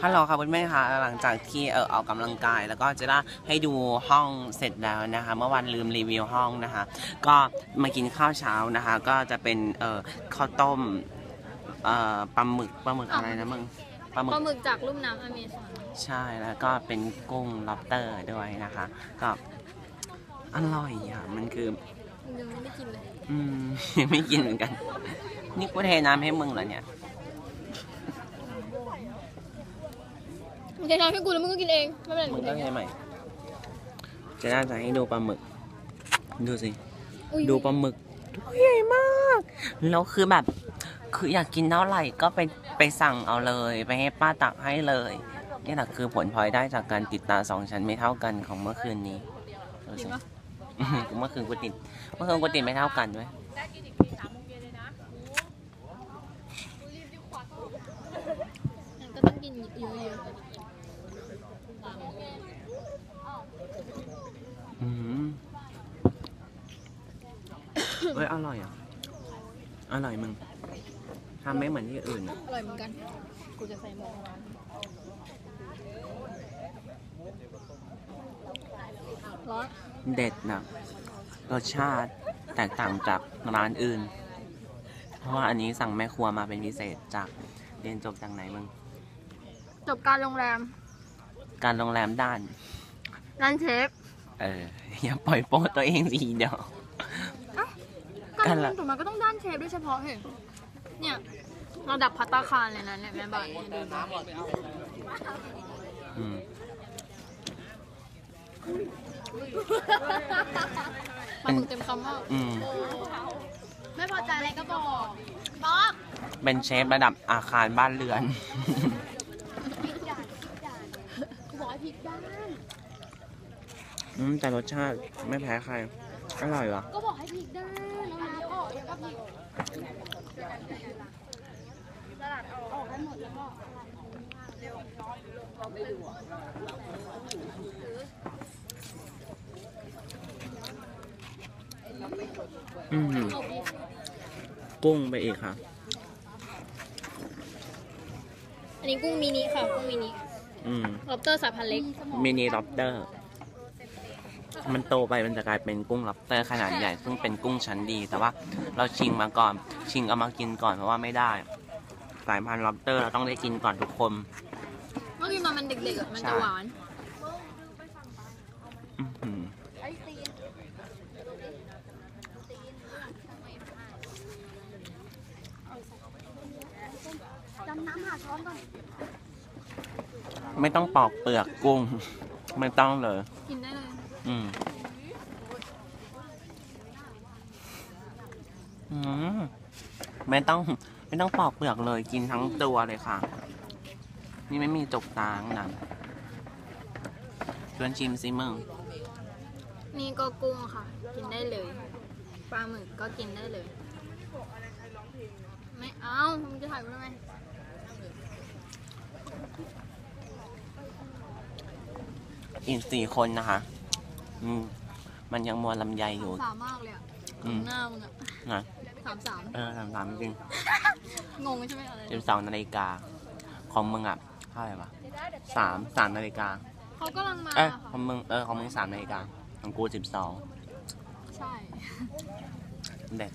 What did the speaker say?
ฮัลโหลค่ะคุณแม่ค่ะหลังจากที่เออออกกำลังกาย แล้วก็จะได้ให้ดูห้องเสร็จแล้วนะคะ เมื่อวันลืมรีวิวห้องนะคะ ก็มากินข้าวเช้านะคะ ก็จะเป็นเออข้าวต้มเอ่อปลาหมึกปลาหมึกอะไรนะมึงปลาหมึปกลาหมึกจากลุ่มน้ำอเมซอนใช่แล้วก็เป็นกุ้งล็อบสเตอร์ด้วยนะคะก็อร่อยอะมันคือยังไม่ได้กินเลยอืมยังไม่กินเหมือนกัน นี่กูเทน้ำให้มึงเหรอเนี่ย มึงจะทำให้กูแล้วมึงก็กินเอง ไม่เป็นไรมึงกินต้องเองใช้ใหม่ จะน่าจะให้ดูปลาหมึก ดูสิ อุ๊ยดูปลาหมึกตัวใหญ่มาก แล้วคือแบบ คืออยากกินเท่าไหร่ก็ไปไปสั่งเอาเลย ไปให้ป้าตักให้เลยนี่แหละคือผลพลอยได้จากการติดตาสองชั้นไม่เท่ากันของเมื่อคืนนี้ดูกินสิปะอื้อหือเมื่อคืนกูติด เมื่อคืนกูติดไม่เท่ากันด้วยงั้นก็ต้องกินเยอะอืม เฮ้ยอร่อยอะ อร่อยมึงทำไม่เหมือนที่อื่นอะๆอร่อยเหมือนกัน กูจะใส่หม้อร้อนเด็ดนะรสชาติแตกต่างจากร้านอื่น เพราะว่าอันนี้สั่งแม่ครัวมาเป็นพิเศษจากเรียนจบจากไหนมึง จบการโรงแรม การโรงแรมด้านร้านเชฟ เออ อย่าปล่อยโป๊ะตัวเองสิเดี๋ยว การกันโรงแรละมถูกมาก็ต้องด้านเชฟด้วยเฉพาะเห็นเนี่ยระดับพัตตาคารเลยนะเนี่ยแม่บ้านเนี่ยดูนะอืมมาถึงเต็มคำว่าอืมไม่พอใจอะไรก็บอกบอกเป็นเชฟระดับอาคารบ้านเรือนกูบอกให้พลิกด้านอืมแต่รสชาติไม่แพ้ใครอร่อยวะก็บอกให้พลิกด้านแล้วน้ำ ออกแล้วก็พลิกสลัดออกออกให้หมดแล้วก็อืมกุ้งไปอีกค่ะ อันนี้กุ้งมินิค่ะ กุ้งมินิอืมล็อบสเตอร์สายพันธุ์เล็ก มินิล็อบสเตอร์ มันโตไปมันจะกลายเป็นกุ้งล็อบสเตอร์ขนาดใหญ่ ซึ่งเป็นกุ้งชั้นดี แต่ว่าเราชิงมาก่อน ชิงเอามากินก่อนเพราะว่าไม่ได้ สายพันธุ์ล็อบสเตอร์เราต้องได้กินก่อนทุกคนเมื่อกี้ตอนมันเด็กๆอะมันจะหวานอื้อหือไม่ต้องปอกเปลือกกุ้ง ไม่ต้องเลย กินได้เลย อืมอืมไม่ต้อง ไม่ต้องปอกเปลือกเลยกินทั้งตัวเลยค่ะ นี่ไม่มีจกตาข้างนะชวนชิมสิมึงนี่ก็กุ้งค่ะ กินได้เลยปลาหมึกก็กินได้เลย ไม่เอามึงจะถ่ายกูทำไมอีกสี่คนนะคะ อืมมันยังมัวลำไยอยู่ สามมากเลยอะอืม หน้ามึงอะนะสามสามเออสามสามจริงงงใช่ไหมอะไรสิบสองนาฬิกา ของมึงอะเท่าไหร่วะสามสามนาฬิกา เขากำลังมาเอ้ยค่ะของมึงเออของมึงสามนาฬิกาของกูสิบสองใช่ เด็ด